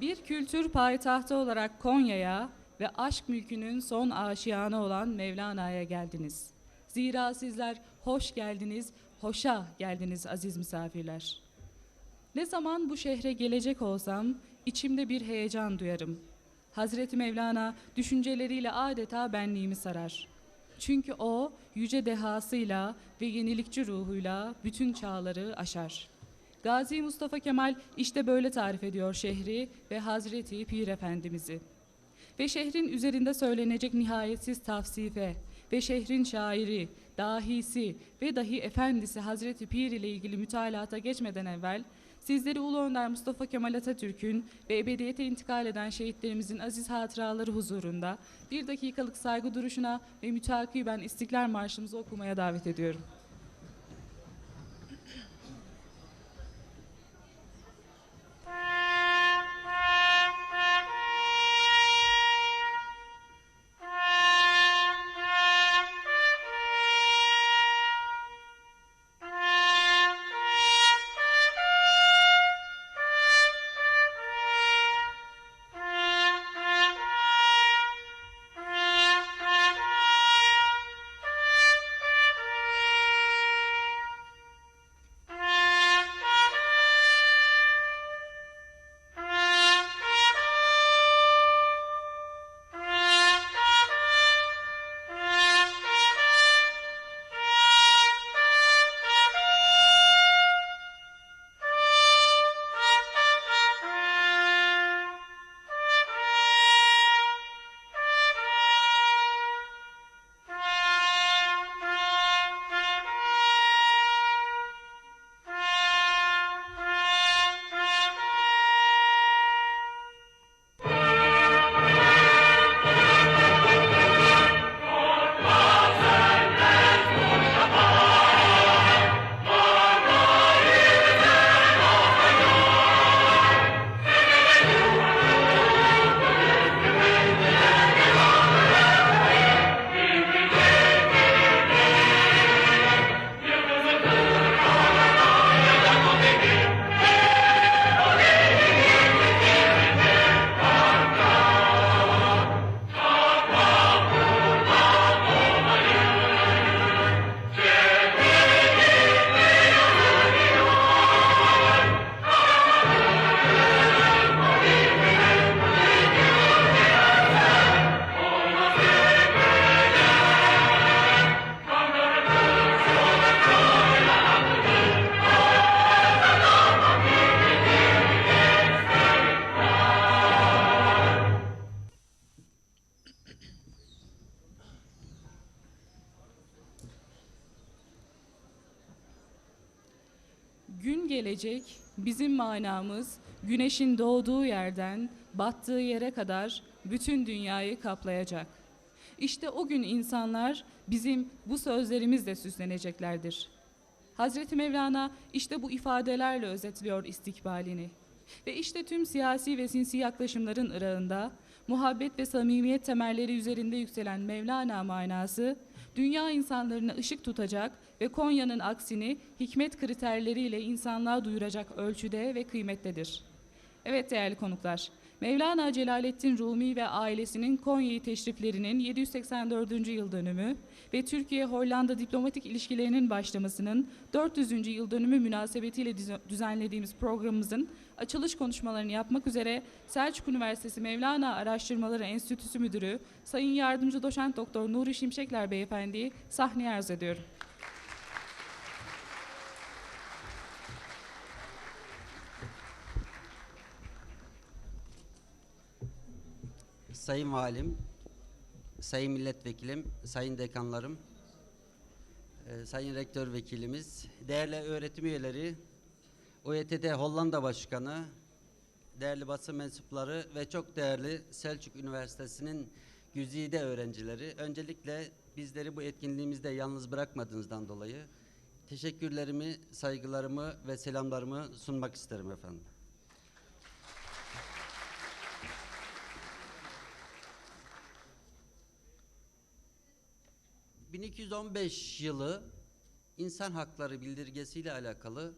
Bir kültür payitahtı olarak Konya'ya ve aşk mülkünün son aşiyanı olan Mevlana'ya geldiniz. Zira sizler hoş geldiniz, hoşa geldiniz aziz misafirler. Ne zaman bu şehre gelecek olsam içimde bir heyecan duyarım. Hazreti Mevlana düşünceleriyle adeta benliğimi sarar. Çünkü o yüce dehasıyla ve yenilikçi ruhuyla bütün çağları aşar. Gazi Mustafa Kemal işte böyle tarif ediyor şehri ve Hazreti Pir Efendimiz'i. Ve şehrin üzerinde söylenecek nihayetsiz tavsife ve şehrin şairi, dahisi ve dahi efendisi Hazreti Pir ile ilgili mütalata geçmeden evvel sizleri Ulu Önder Mustafa Kemal Atatürk'ün ve ebediyete intikal eden şehitlerimizin aziz hatıraları huzurunda bir dakikalık saygı duruşuna ve mütakiben İstiklal Marşımızı okumaya davet ediyorum. Gün gelecek bizim manamız güneşin doğduğu yerden battığı yere kadar bütün dünyayı kaplayacak. İşte o gün insanlar bizim bu sözlerimizle süsleneceklerdir. Hazreti Mevlana işte bu ifadelerle özetliyor istikbalini. Ve işte tüm siyasi ve sinsi yaklaşımların ırağında muhabbet ve samimiyet temelleri üzerinde yükselen Mevlana manası dünya insanlarına ışık tutacak ve Konya'nın aksini hikmet kriterleriyle insanlığa duyuracak ölçüde ve kıymettedir. Evet değerli konuklar, Mevlana Celaleddin Rumi ve ailesinin Konya'yı teşriflerinin 784. yıl dönümü ve Türkiye-Hollanda diplomatik ilişkilerinin başlamasının 400. yıl dönümü münasebetiyle düze- düzenlediğimiz programımızın açılış konuşmalarını yapmak üzere Selçuk Üniversitesi Mevlana Araştırmaları Enstitüsü Müdürü Sayın Yardımcı Doçent Doktor Nuri Şimşekler Beyefendi'yi sahneye arz ediyorum. Sayın Valim, Sayın Milletvekilim, Sayın Dekanlarım, e, Sayın Rektör Vekilimiz, değerli öğretim üyeleri, OYTD Hollanda Başkanı, değerli basın mensupları ve çok değerli Selçuk Üniversitesi'nin güzide öğrencileri. Öncelikle bizleri bu etkinliğimizde yalnız bırakmadığınızdan dolayı teşekkürlerimi, saygılarımı ve selamlarımı sunmak isterim efendim. 1215 yılı insan hakları bildirgesiyle alakalı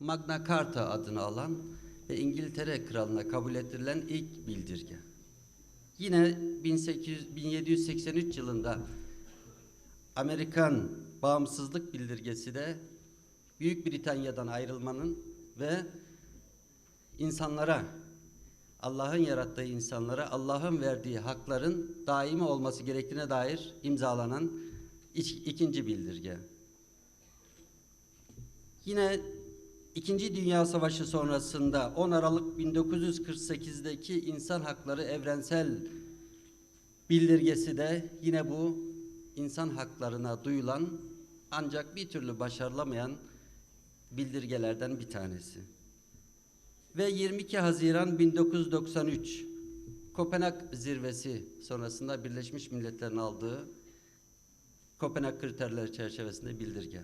Magna Carta adını alan ve İngiltere Kralı'na kabul ettirilen ilk bildirge. Yine 1800, 1783 yılında Amerikan bağımsızlık bildirgesi de Büyük Britanya'dan ayrılmanın ve insanlara Allah'ın yarattığı insanlara Allah'ın verdiği hakların daimi olması gerektiğine dair imzalanan ikinci bildirge. Yine İkinci Dünya Savaşı sonrasında 10 Aralık 1948'deki İnsan Hakları Evrensel Bildirgesi de yine bu insan haklarına duyulan ancak bir türlü başarılamayan bildirgelerden bir tanesi. Ve 22 Haziran 1993 Kopenhag zirvesi sonrasında Birleşmiş Milletler'in aldığı Kopenhag kriterleri çerçevesinde bildirge.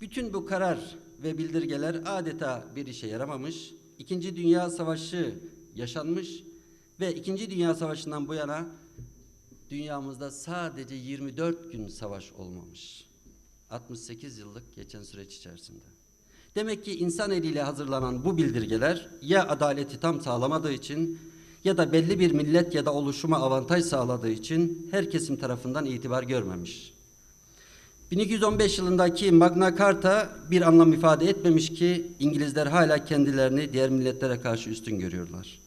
Bütün bu karar ve bildirgeler adeta bir işe yaramamış. İkinci Dünya Savaşı yaşanmış ve İkinci Dünya Savaşı'ndan bu yana dünyamızda sadece 24 gün savaş olmamış. 68 yıllık geçen süreç içerisinde. Demek ki insan eliyle hazırlanan bu bildirgeler ya adaleti tam sağlamadığı için ya da belli bir millet ya da oluşuma avantaj sağladığı için her kesim tarafından itibar görmemiş. 1215 yılındaki Magna Carta bir anlam ifade etmemiş ki İngilizler hala kendilerini diğer milletlere karşı üstün görüyorlar.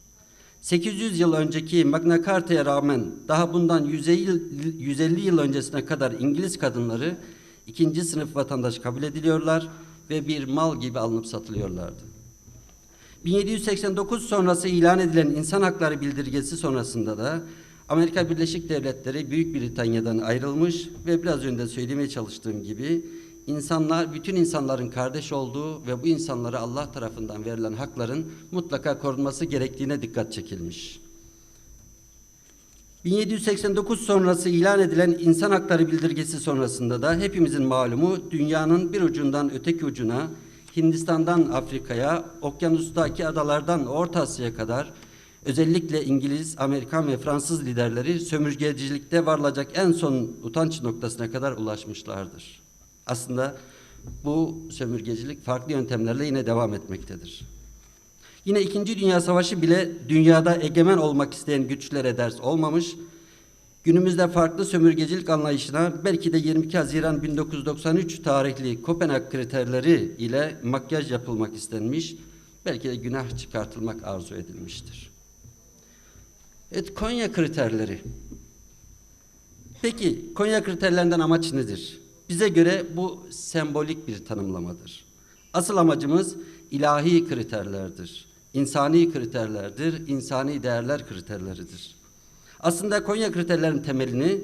800 yıl önceki Magna Carta'ya rağmen daha bundan 150 yıl, 150 yıl öncesine kadar İngiliz kadınları ikinci sınıf vatandaş kabul ediliyorlar ve bir mal gibi alınıp satılıyorlardı. 1789 sonrası ilan edilen insan hakları bildirgesi sonrasında da Amerika Birleşik Devletleri Büyük Britanya'dan ayrılmış ve biraz önce söylemeye çalıştığım gibi insanlar bütün insanların kardeş olduğu ve bu insanlara Allah tarafından verilen hakların mutlaka korunması gerektiğine dikkat çekilmiş. 1789 sonrası ilan edilen insan hakları bildirgesi sonrasında da hepimizin malumu dünyanın bir ucundan öteki ucuna Hindistan'dan Afrika'ya, okyanustaki adalardan Orta Asya'ya kadar özellikle İngiliz, Amerikan ve Fransız liderleri sömürgecilikte varılacak en son utanç noktasına kadar ulaşmışlardır. Aslında bu sömürgecilik farklı yöntemlerle yine devam etmektedir. Yine İkinci Dünya Savaşı bile dünyada egemen olmak isteyen güçlere ders olmamış, günümüzde farklı sömürgecilik anlayışına belki de 22 Haziran 1993 tarihli Kopenhag kriterleri ile makyaj yapılmak istenmiş, belki de günah çıkartılmak arzu edilmiştir. Evet, Konya kriterleri. Peki, Konya kriterlerinden amaç nedir? Bize göre bu sembolik bir tanımlamadır. Asıl amacımız ilahi kriterlerdir. İnsani kriterlerdir, insani değerler kriterleridir. Aslında Konya kriterlerinin temelini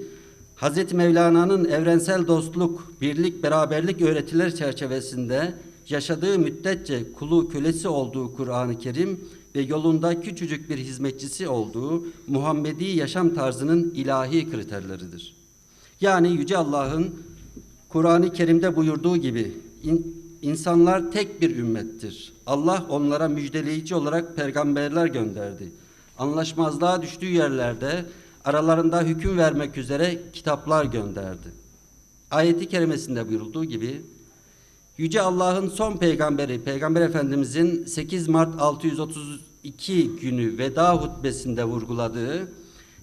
Hz. Mevlana'nın evrensel dostluk, birlik, beraberlik öğretiler çerçevesinde yaşadığı müddetçe kulu kölesi olduğu Kur'an-ı Kerim ve yolunda küçücük bir hizmetçisi olduğu Muhammedi yaşam tarzının ilahi kriterleridir. Yani Yüce Allah'ın Kur'an-ı Kerim'de buyurduğu gibi in, insanlar tek bir ümmettir. Allah onlara müjdeleyici olarak peygamberler gönderdi. Anlaşmazlığa düştüğü yerlerde aralarında hüküm vermek üzere kitaplar gönderdi. Ayeti kerimesinde buyurulduğu gibi Yüce Allah'ın son peygamberi Peygamber Efendimizin 8 Mart 632 günü veda hutbesinde vurguladığı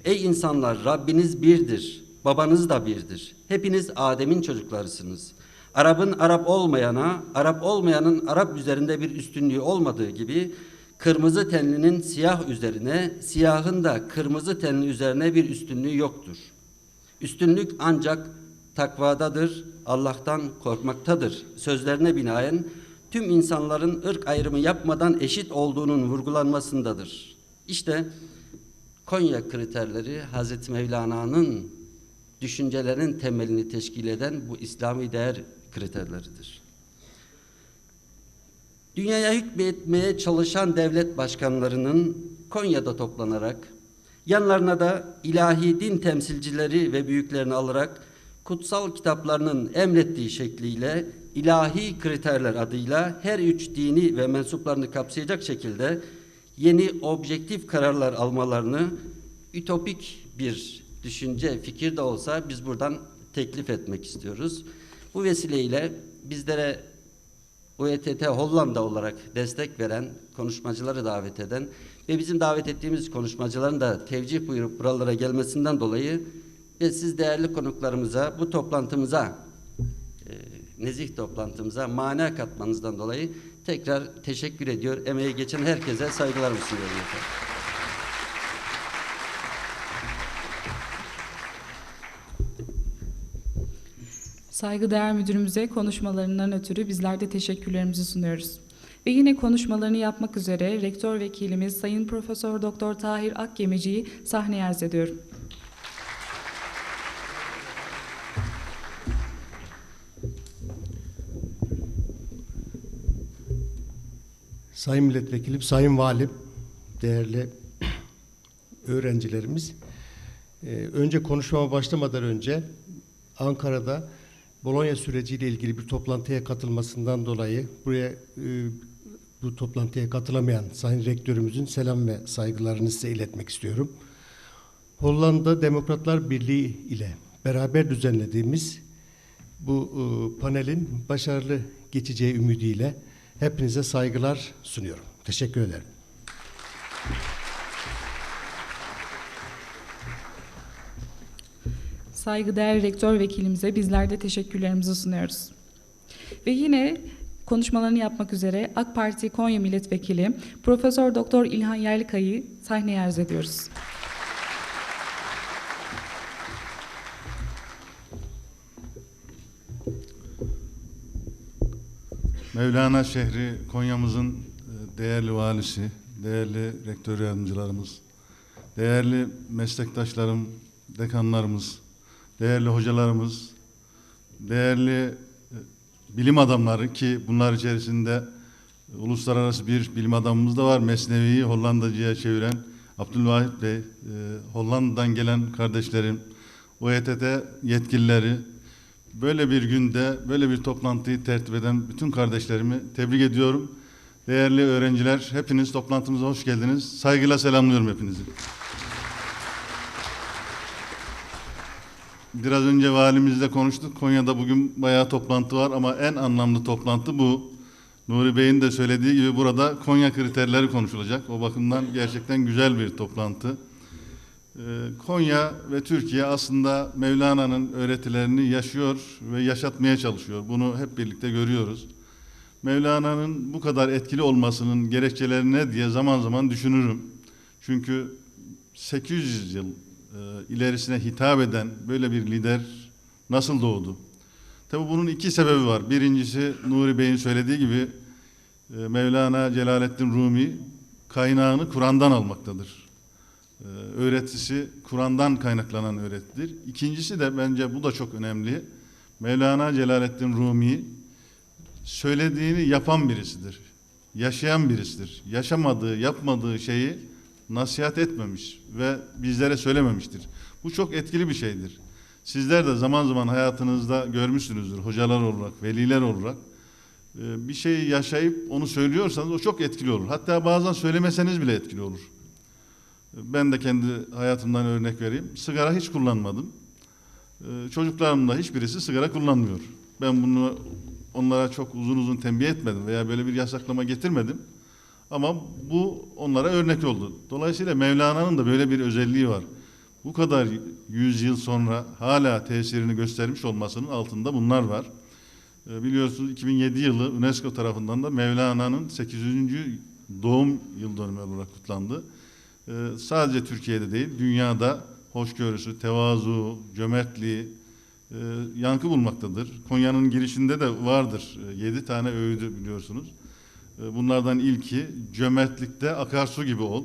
Ey insanlar Rabbiniz birdir, babanız da birdir. Hepiniz Adem'in çocuklarısınız. Arap'ın Arap olmayana, Arap olmayanın Arap üzerinde bir üstünlüğü olmadığı gibi kırmızı tenlinin siyah üzerine, siyahın da kırmızı tenli üzerine bir üstünlüğü yoktur. Üstünlük ancak takvadadır, Allah'tan korkmaktadır. Sözlerine binaen tüm insanların ırk ayrımı yapmadan eşit olduğunun vurgulanmasındadır. İşte Konya kriterleri Hazreti Mevlana'nın düşüncelerinin temelini teşkil eden bu İslami değer kriterleridir. Dünyaya hükmetmeye çalışan devlet başkanlarının Konya'da toplanarak yanlarına da ilahi din temsilcileri ve büyüklerini alarak kutsal kitaplarının emrettiği şekliyle ilahi kriterler adıyla her üç dini ve mensuplarını kapsayacak şekilde yeni objektif kararlar almalarını ütopik bir düşünce, fikir de olsa biz buradan teklif etmek istiyoruz. Bu vesileyle bizlere UETT Hollanda olarak destek veren, konuşmacıları davet eden ve bizim davet ettiğimiz konuşmacıların da tevcih buyurup buralara gelmesinden dolayı ve siz değerli konuklarımıza, bu toplantımıza, nezih toplantımıza mana katmanızdan dolayı tekrar teşekkür ediyor. Emeği geçen herkese saygılarımı sunuyorum efendim. Saygıdeğer müdürümüze konuşmalarından ötürü bizler de teşekkürlerimizi sunuyoruz. Ve yine konuşmalarını yapmak üzere rektör vekilimiz Sayın Profesör Doktor Tahir Akgemici'yi sahneye arz ediyorum. Sayın Milletvekilim, Sayın Valim, değerli öğrencilerimiz. Ee, önce konuşmama başlamadan önce Ankara'da Bologna süreciyle ilgili bir toplantıya katılmasından dolayı buraya e, bu toplantıya katılamayan Sayın Rektörümüzün selam ve saygılarını size iletmek istiyorum. Hollanda Demokratlar Birliği ile beraber düzenlediğimiz bu e, panelin başarılı geçeceği ümidiyle hepinize saygılar sunuyorum. Teşekkür ederim. Saygıdeğer rektör vekilimize bizler de teşekkürlerimizi sunuyoruz. Ve yine konuşmalarını yapmak üzere AK Parti Konya Milletvekili Profesör Doktor İlhan Yerlikaya'yı sahneye arz ediyoruz. Mevlana şehri Konya'mızın e, değerli valisi, değerli rektör yardımcılarımız, değerli meslektaşlarım, dekanlarımız, değerli hocalarımız, değerli e, bilim adamları ki bunlar içerisinde e, uluslararası bir bilim adamımız da var. Mesnevi'yi Hollandacıya çeviren Abdülvahit Bey, Hollanda'dan gelen kardeşlerim, OETT yetkilileri, Böyle bir günde böyle bir toplantıyı tertip eden bütün kardeşlerimi tebrik ediyorum. Değerli öğrenciler, hepiniz toplantımıza hoş geldiniz. Saygıyla selamlıyorum hepinizi. Biraz önce valimizle konuştuk. Konya'da bugün bayağı toplantı var ama en anlamlı toplantı bu. Nuri Bey'in de söylediği gibi burada Konya kriterleri konuşulacak. O bakımdan gerçekten güzel bir toplantı. Ee, Konya ve Türkiye aslında Mevlana'nın öğretilerini yaşıyor ve yaşatmaya çalışıyor. Bunu hep birlikte görüyoruz. Mevlana'nın bu kadar etkili olmasının gerekçeleri ne diye zaman zaman düşünürüm. Çünkü 800 yıl e, ilerisine hitap eden böyle bir lider nasıl doğdu? Tabii bunun iki sebebi var. Birincisi Nuri Bey'in söylediği gibi e, Mevlana Celaleddin Rumi kaynağını Kur'an'dan almaktadır. Ee, öğretisi Kur'an'dan kaynaklanan öğretidir. İkincisi de bence bu da çok önemli. Mevlana Celaleddin Rumi söylediğini yapan birisidir. Yaşayan birisidir. Yaşamadığı, yapmadığı şeyi nasihat etmemiş ve bizlere söylememiştir. Bu çok etkili bir şeydir. Sizler de zaman zaman hayatınızda görmüşsünüzdür hocalar olarak, veliler olarak. Ee, Bir şeyi yaşayıp onu söylüyorsanız o çok etkili olur. Hatta bazen söylemeseniz bile etkili olur. Ben de kendi hayatımdan örnek vereyim. Sigara hiç kullanmadım. Ee, Çocuklarım da hiçbirisi sigara kullanmıyor. Ben bunu onlara çok uzun uzun tembih etmedim veya böyle bir yasaklama getirmedim. Ama bu onlara örnek oldu. Dolayısıyla Mevlana'nın da böyle bir özelliği var. Bu kadar yüzyıl sonra hala tesirini göstermiş olmasının altında bunlar var. Ee, Biliyorsunuz 2007 yılı UNESCO tarafından da Mevlana'nın 800. doğum yıl dönümü olarak kutlandı. Ee, sadece Türkiye'de değil, dünyada hoşgörüsü, tevazu, cömertliği e, yankı bulmaktadır. Konya'nın girişinde de vardır. E, yedi tane öğüdü biliyorsunuz. E, bunlardan ilki cömertlikte akarsu gibi ol,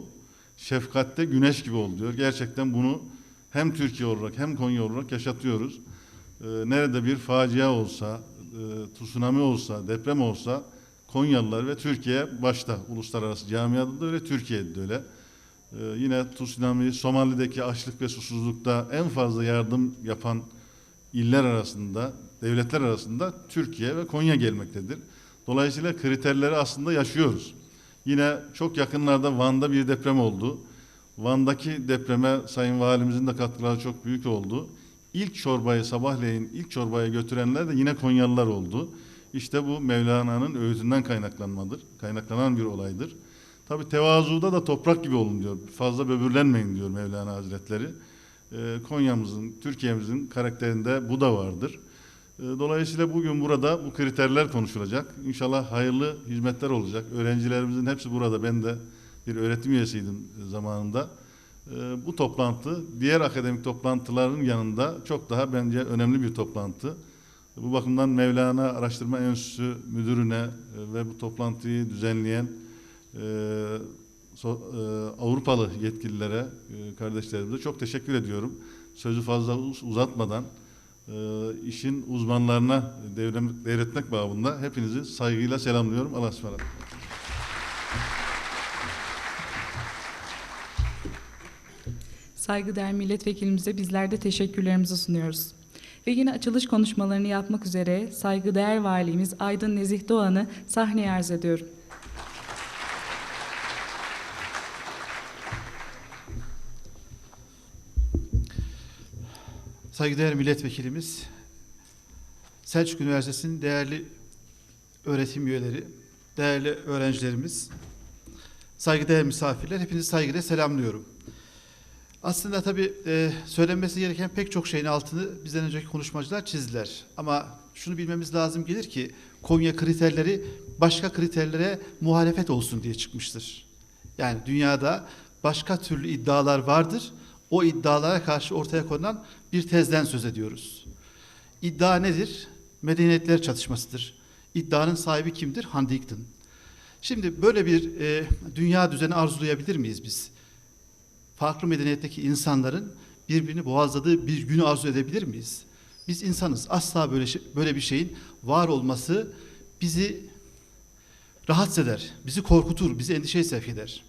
şefkatte güneş gibi ol diyor. Gerçekten bunu hem Türkiye olarak hem Konya olarak yaşatıyoruz. E, nerede bir facia olsa, e, tsunami olsa, deprem olsa Konyalılar ve Türkiye başta uluslararası camiada da öyle, Türkiye'de de öyle. Ee, yine tsunami, Somali'deki açlık ve susuzlukta en fazla yardım yapan iller arasında, devletler arasında Türkiye ve Konya gelmektedir. Dolayısıyla kriterleri aslında yaşıyoruz. Yine çok yakınlarda Van'da bir deprem oldu. Van'daki depreme Sayın Valimizin de katkıları çok büyük oldu. İlk çorbayı sabahleyin ilk çorbayı götürenler de yine Konyalılar oldu. işte bu Mevlana'nın öğütünden kaynaklanmadır. Kaynaklanan bir olaydır. Tabi tevazuda da toprak gibi olun diyor. Fazla böbürlenmeyin diyor Mevlana Hazretleri. Ee, Konya'mızın, Türkiye'mizin karakterinde bu da vardır. Ee, Dolayısıyla bugün burada bu kriterler konuşulacak. İnşallah hayırlı hizmetler olacak. Öğrencilerimizin hepsi burada. Ben de bir öğretim üyesiydim zamanında. Ee, Bu toplantı diğer akademik toplantıların yanında çok daha bence önemli bir toplantı. Bu bakımdan Mevlana Araştırma Enstitüsü Müdürüne e, ve bu toplantıyı düzenleyen so- e, Avrupalı yetkililere, e, kardeşlerimize çok teşekkür ediyorum. Sözü fazla uz- uzatmadan e, işin uzmanlarına devrem- devretmek babında hepinizi saygıyla selamlıyorum. Allah'a ısmarladık. Saygıdeğer milletvekilimize bizler de teşekkürlerimizi sunuyoruz. Ve yine açılış konuşmalarını yapmak üzere saygıdeğer valimiz Aydın Nezih Doğan'ı sahneye arz ediyorum. Saygıdeğer milletvekilimiz, Selçuk Üniversitesi'nin değerli öğretim üyeleri, değerli öğrencilerimiz, saygıdeğer misafirler, hepinizi saygıyla selamlıyorum. Aslında tabii e, söylenmesi gereken pek çok şeyin altını bizden önceki konuşmacılar çizdiler. Ama şunu bilmemiz lazım gelir ki Konya kriterleri başka kriterlere muhalefet olsun diye çıkmıştır. Yani dünyada başka türlü iddialar vardır. O iddialara karşı ortaya konulan bir tezden söz ediyoruz. İddia nedir? Medeniyetler çatışmasıdır. İddianın sahibi kimdir? Huntington. Şimdi böyle bir e, dünya düzeni arzulayabilir miyiz biz? Farklı medeniyetteki insanların birbirini boğazladığı bir günü arzu edebilir miyiz? Biz insanız. Asla böyle şey- böyle bir şeyin var olması bizi rahatsız eder, bizi korkutur, bizi endişeye sevk eder.